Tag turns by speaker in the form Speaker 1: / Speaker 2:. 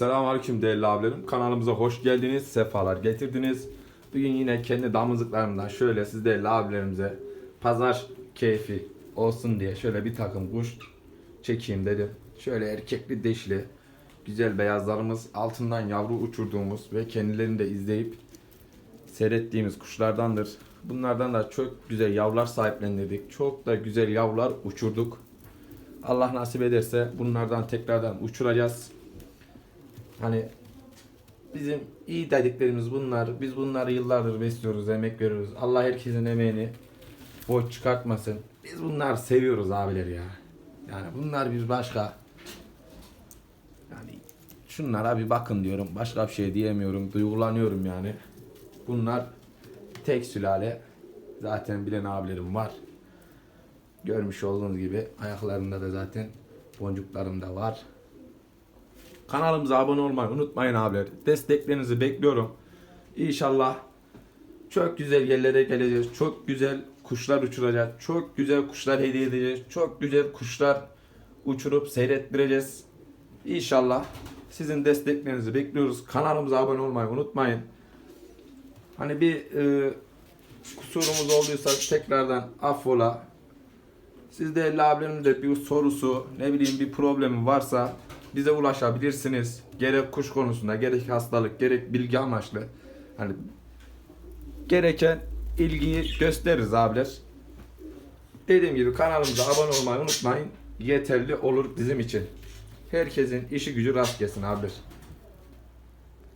Speaker 1: Selamünaleyküm değerli abilerim. Kanalımıza hoş geldiniz, sefalar getirdiniz. Bugün yine kendi damızlıklarımdan şöyle siz değerli abilerimize pazar keyfi olsun diye şöyle bir takım kuş çekeyim dedim. Şöyle erkekli deşli güzel beyazlarımız altından yavru uçurduğumuz ve kendilerini de izleyip seyrettiğimiz kuşlardandır. Bunlardan da çok güzel yavrular sahiplendirdik. Çok da güzel yavrular uçurduk. Allah nasip ederse bunlardan tekrardan uçuracağız. Hani bizim iyi dediklerimiz bunlar. Biz bunları yıllardır besliyoruz, emek veriyoruz. Allah herkesin emeğini boş çıkartmasın. Biz bunları seviyoruz abiler ya. Yani bunlar bir başka. Yani şunlara bir bakın diyorum. Başka bir şey diyemiyorum. Duygulanıyorum yani. Bunlar tek sülale. Zaten bilen abilerim var. Görmüş olduğunuz gibi ayaklarında da zaten boncuklarım da var. Kanalımıza abone olmayı unutmayın abiler. Desteklerinizi bekliyorum. İnşallah çok güzel yerlere geleceğiz. Çok güzel kuşlar uçuracağız. Çok güzel kuşlar hediye edeceğiz. Çok güzel kuşlar uçurup seyrettireceğiz. İnşallah sizin desteklerinizi bekliyoruz. Kanalımıza abone olmayı unutmayın. Hani bir e, kusurumuz olduysa tekrardan affola. Siz de abilerin de bir sorusu, ne bileyim bir problemi varsa bize ulaşabilirsiniz. Gerek kuş konusunda, gerek hastalık, gerek bilgi amaçlı. Hani gereken ilgiyi gösteririz abiler. Dediğim gibi kanalımıza abone olmayı unutmayın. Yeterli olur bizim için. Herkesin işi gücü rast gelsin abiler.